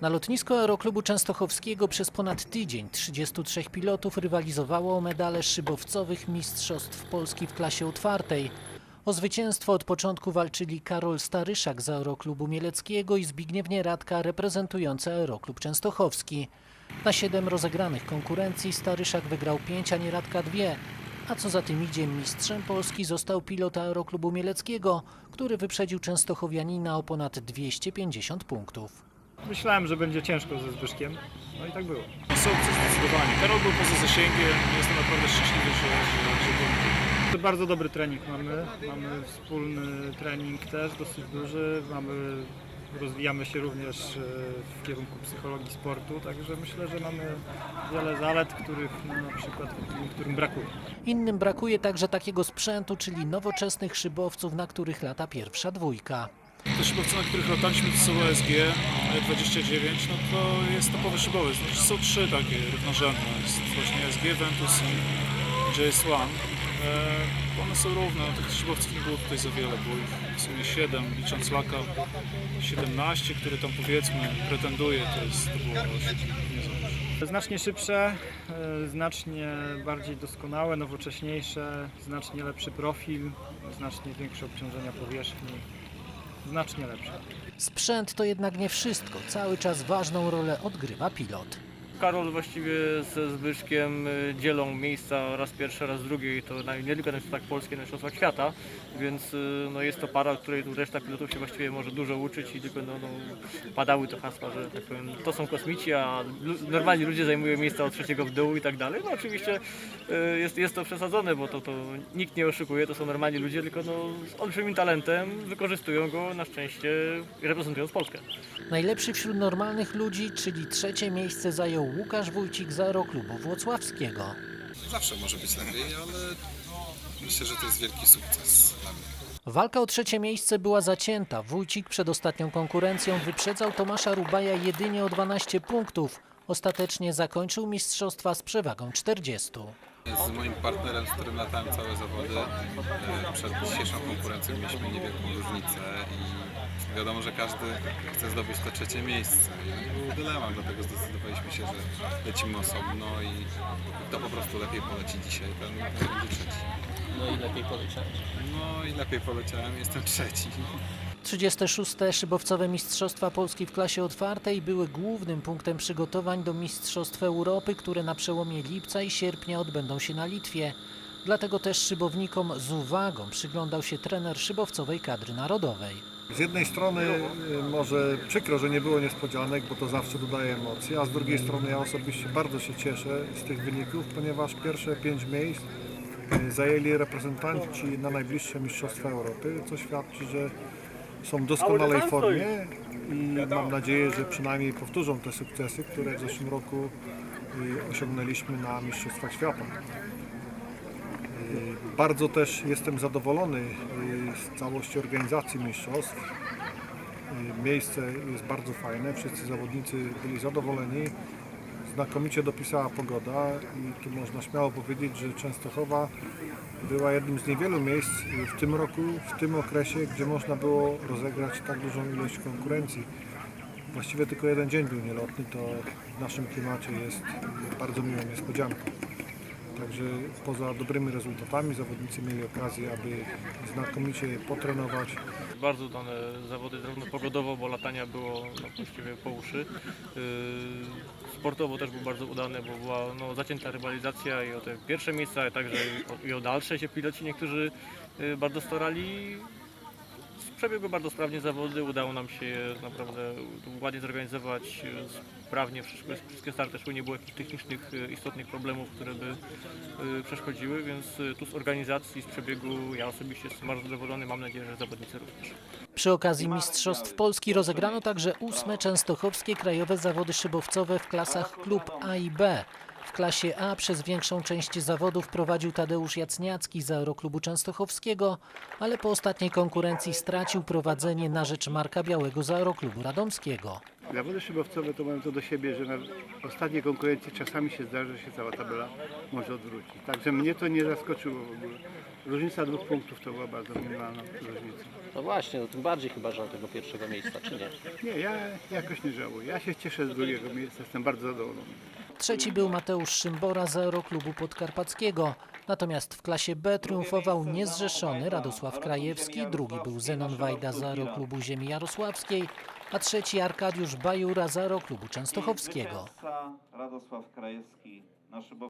Na lotnisku Aeroklubu Częstochowskiego przez ponad tydzień 33 pilotów rywalizowało o medale szybowcowych Mistrzostw Polski w klasie otwartej. O zwycięstwo od początku walczyli Karol Staryszak z Aeroklubu Mieleckiego i Zbigniew Nieradka reprezentujący Aeroklub Częstochowski. Na siedem rozegranych konkurencji Staryszak wygrał 5, a Nieradka dwie. A co za tym idzie, mistrzem Polski został pilot Aeroklubu Mieleckiego, który wyprzedził Częstochowianina o ponad 250 punktów. Myślałem, że będzie ciężko ze Zbyszkiem, no i tak było. Sukces zdecydowanie. Karol był poza zasięgiem. Jestem naprawdę szczęśliwy, że, że, że był. To bardzo dobry trening mamy. Mamy wspólny trening też dosyć duży. Mamy, rozwijamy się również e, w kierunku psychologii sportu, także myślę, że mamy wiele zalet, których no, na przykład którym brakuje. Innym brakuje także takiego sprzętu, czyli nowoczesnych szybowców, na których lata pierwsza dwójka. Te szybowce, na których lataliśmy, to są ESG 29, no to jest topowy szybowiec. Znaczy są trzy takie równorzędne. Jest właśnie ESG, Ventus i JS1. E, one są równe, no, tych szybowców nie było tutaj za wiele, było ich w sumie 7, licząc laka 17, który tam powiedzmy pretenduje, to jest to było 8, nie. Znacznie szybsze, e, znacznie bardziej doskonałe, nowocześniejsze, znacznie lepszy profil, znacznie większe obciążenia powierzchni, znacznie lepsze. Sprzęt to jednak nie wszystko. Cały czas ważną rolę odgrywa pilot. Karol właściwie ze Zbyszkiem y, dzielą miejsca raz pierwsze, raz drugie i to nie tylko na mistrzostwach polskich, na mistrzostwach świata, więc y, no, jest to para, której reszta pilotów się właściwie może dużo uczyć i tylko no, no, padały to hasła, że tak powiem, to są kosmici, a normalni ludzie zajmują miejsca od trzeciego w dół i tak dalej. No oczywiście y, jest, jest to przesadzone, bo to, to nikt nie oszukuje, to są normalni ludzie, tylko no, z olbrzymim talentem wykorzystują go na szczęście reprezentując Polskę. Najlepszy wśród normalnych ludzi, czyli trzecie miejsce zajął Łukasz Wójcik z Aeroklubu Włocławskiego. Zawsze może być lepiej, ale myślę, że to jest wielki sukces dla mnie. Walka o trzecie miejsce była zacięta. Wójcik przed ostatnią konkurencją wyprzedzał Tomasza Rubaja jedynie o 12 punktów. Ostatecznie zakończył mistrzostwa z przewagą 40. Z moim partnerem, z którym latałem całe zawody, e, przed dzisiejszą konkurencją mieliśmy niewielką różnicę i wiadomo, że każdy chce zdobyć to trzecie miejsce. I był dylemat, dlatego zdecydowaliśmy się, że lecimy osobno i kto po prostu lepiej poleci dzisiaj, ten, ten będzie trzeci. No i lepiej poleciałem. No i lepiej poleciałem, jestem trzeci. 36. szybowcowe Mistrzostwa Polski w klasie otwartej były głównym punktem przygotowań do Mistrzostw Europy, które na przełomie lipca i sierpnia odbędą się na Litwie. Dlatego też szybownikom z uwagą przyglądał się trener szybowcowej kadry narodowej. Z jednej strony y, może przykro, że nie było niespodzianek, bo to zawsze dodaje emocji, a z drugiej strony ja osobiście bardzo się cieszę z tych wyników, ponieważ pierwsze pięć miejsc y, zajęli reprezentanci na najbliższe Mistrzostwa Europy, co świadczy, że są w doskonalej formie i mam nadzieję, że przynajmniej powtórzą te sukcesy, które w zeszłym roku y, osiągnęliśmy na Mistrzostwach Świata. Y, Bardzo też jestem zadowolony y, z całości organizacji mistrzostw. Miejsce jest bardzo fajne, wszyscy zawodnicy byli zadowoleni. Znakomicie dopisała pogoda i tu można śmiało powiedzieć, że Częstochowa była jednym z niewielu miejsc w tym roku, w tym okresie, gdzie można było rozegrać tak dużą ilość konkurencji. Właściwie tylko jeden dzień był nielotny, to w naszym klimacie jest bardzo miłą niespodzianką. Także poza dobrymi rezultatami zawodnicy mieli okazję, aby znakomicie potrenować. Bardzo udane zawody, zarówno pogodowo, bo latania było no, właściwie po uszy. Yy, sportowo też był bardzo udany, bo była no, zacięta rywalizacja i o te pierwsze miejsca, a także i o, dalsze się piloci niektórzy yy, bardzo starali. Przebiegły bardzo sprawnie zawody, udało nam się je naprawdę ładnie zorganizować, sprawnie wszystkie, starty szły, nie było jakichś technicznych yy, istotnych problemów, które by yy, przeszkodziły, więc yy, tu z organizacji, z przebiegu ja osobiście jestem bardzo zadowolony, mam nadzieję, że zawodnicy również. Przy okazji Mistrzostw Polski rozegrano także ósme częstochowskie krajowe zawody szybowcowe w klasach klub A i B. W klasie A przez większą część zawodów prowadził Tadeusz Jacniacki z Aeroklubu Częstochowskiego, ale po ostatniej konkurencji stracił prowadzenie na rzecz Marka Białego z Aeroklubu Radomskiego. Zawody szybowcowe to mają to do siebie, że na ostatniej konkurencji czasami się zdarza, że się cała tabela może odwrócić. Także mnie to nie zaskoczyło w ogóle. Różnica dwóch punktów to była bardzo minimalna różnica. No właśnie, no tym bardziej chyba żal tego pierwszego miejsca, czy nie? Nie, ja jakoś nie żałuję. Ja się cieszę z drugiego miejsca, jestem bardzo zadowolony. Trzeci był Mateusz Szymbora z Aeroklubu Podkarpackiego. Natomiast w klasie B triumfował niezrzeszony Radosław Krajewski, drugi był Zenon Wajda z Aeroklubu Ziemi Jarosławskiej, a trzeci Arkadiusz Bajura z Aeroklubu Częstochowskiego.